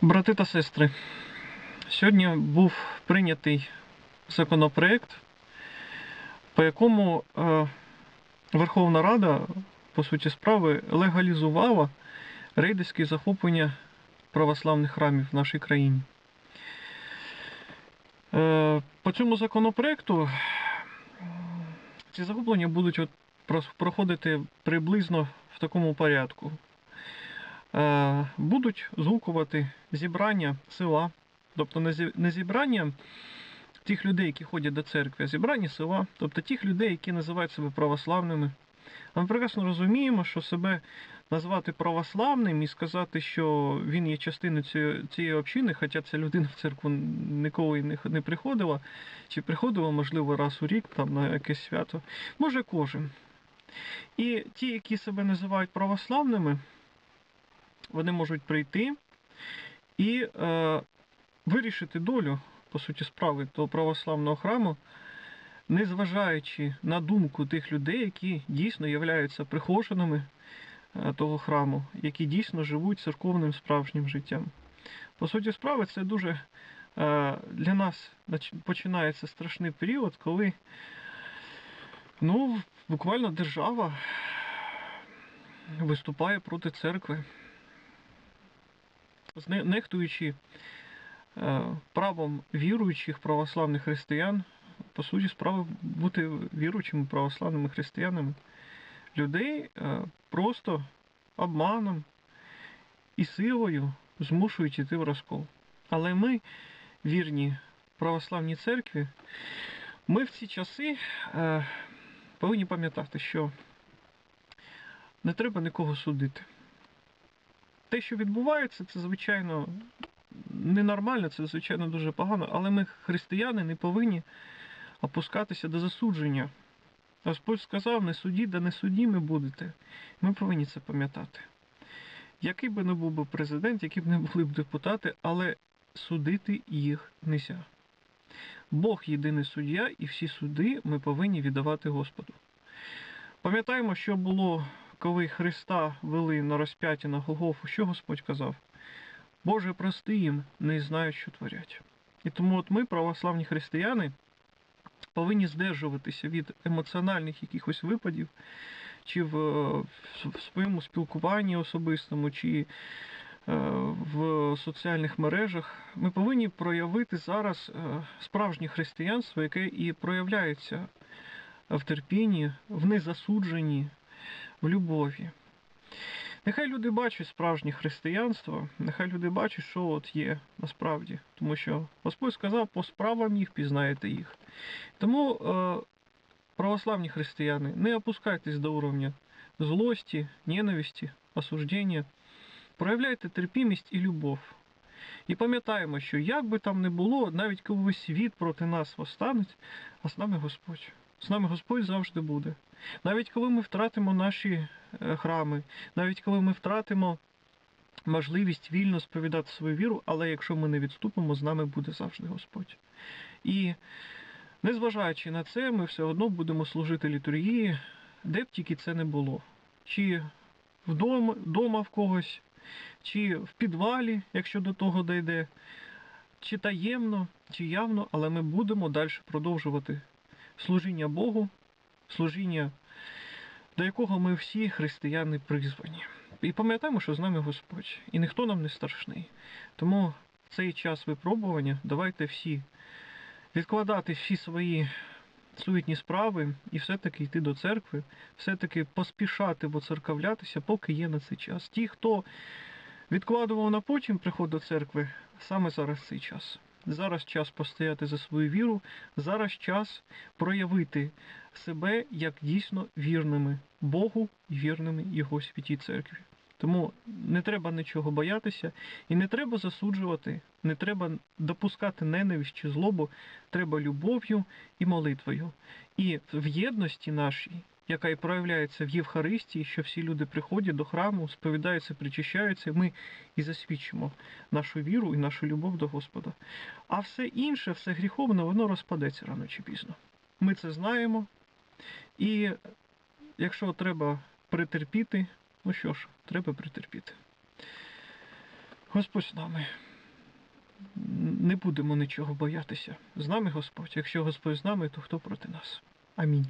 Брати та сестри, сьогодні був прийнятий законопроект, по якому е, Верховна Рада, по суті справи, легалізувала рейдерське захоплення православних храмів в нашій країні. Е, По цьому законопроекту ці захоплення будуть проходити приблизно в такому порядку. Е, Будуть згукувати зібрання села, тобто не зібрання тих людей, які ходять до церкви, а зібрання села, тобто тих людей, які називають себе православними. Ми прекрасно розуміємо, що себе назвати православним і сказати, що він є частиною цієї, общини, хоча ця людина в церкву ніколи не приходила, чи приходила, можливо, раз у рік там на якесь свято, може кожен. І ті, які себе називають православними, вони можуть прийти і е, вирішити долю, по суті, справи того православного храму, незважаючи на думку тих людей, які дійсно являються прихожанами е, того храму, які дійсно живуть церковним справжнім життям. По суті справи, це дуже е, для нас починається страшний період, коли ну, буквально держава виступає проти церкви, нехтуючи е, правом віруючих православних християн, по суті, справи бути віруючими православними християнами, людей е, просто обманом і силою змушують іти в розкол. Але ми, вірні православній церкві, ми в ці часи е, повинні пам'ятати, що не треба нікого судити. Те, що відбувається, це звичайно ненормально, це звичайно дуже погано, але ми, християни, не повинні опускатися до засудження. Господь сказав, не судіть, да не судіми будете. Ми повинні це пам'ятати. Який би не був би президент, які б не були б депутати, але судити їх нельзя. Бог єдиний суддя, і всі суди ми повинні віддавати Господу. Пам'ятаємо, що було, коли Христа вели на розп'яття на Голгофу, що Господь казав? Боже, прости їм, не знають, що творять. І тому от ми, православні християни, повинні здержуватися від емоціональних якихось випадів, чи в, в своєму спілкуванні особистому, чи е, в соціальних мережах. Ми повинні проявити зараз е, справжнє християнство, яке і проявляється в терпінні, в незасудженні, в любові. Нехай люди бачать справжнє християнство, нехай люди бачать, що от є насправді. Тому що Господь сказав, по справам їх пізнаєте їх. Тому е, православні християни, не опускайтесь до уровня злості, ненависті, осуждення. Проявляйте терпімість і любов. І пам'ятаємо, що як би там не було, навіть коли світ проти нас восстануть, а з нами Господь. З нами Господь завжди буде. Навіть коли ми втратимо наші е, храми, навіть коли ми втратимо можливість вільно сповідати свою віру, але якщо ми не відступимо, з нами буде завжди Господь. І незважаючи на це, ми все одно будемо служити літургії, де б тільки це не було. Чи вдома, вдома в когось, чи в підвалі, якщо до того дійде, чи таємно, чи явно, але ми будемо далі продовжувати служіння Богу, служіння, до якого ми всі християни призвані. І пам'ятаємо, що з нами Господь, і ніхто нам не страшний. Тому цей час випробування давайте всі відкладати всі свої суетні справи і все-таки йти до церкви, все-таки поспішати воцеркавлятися, поки є на цей час. Ті, хто відкладував на потім приход до церкви, саме зараз цей час. Зараз час постояти за свою віру, зараз час проявити себе як дійсно вірними Богу і вірними Його святій церкві. Тому не треба нічого боятися і не треба засуджувати, не треба допускати ненависть чи злобу, треба любов'ю і молитвою. І в єдності нашій, яка і проявляється в Євхаристії, що всі люди приходять до храму, сповідаються, причащаються, ми і засвідчимо нашу віру і нашу любов до Господа. А все інше, все гріховне, воно розпадеться рано чи пізно. Ми це знаємо. І якщо треба притерпіти, ну що ж, треба притерпіти. Господь з нами. не будемо нічого боятися. З нами Господь. Якщо Господь з нами, то хто проти нас? Амінь.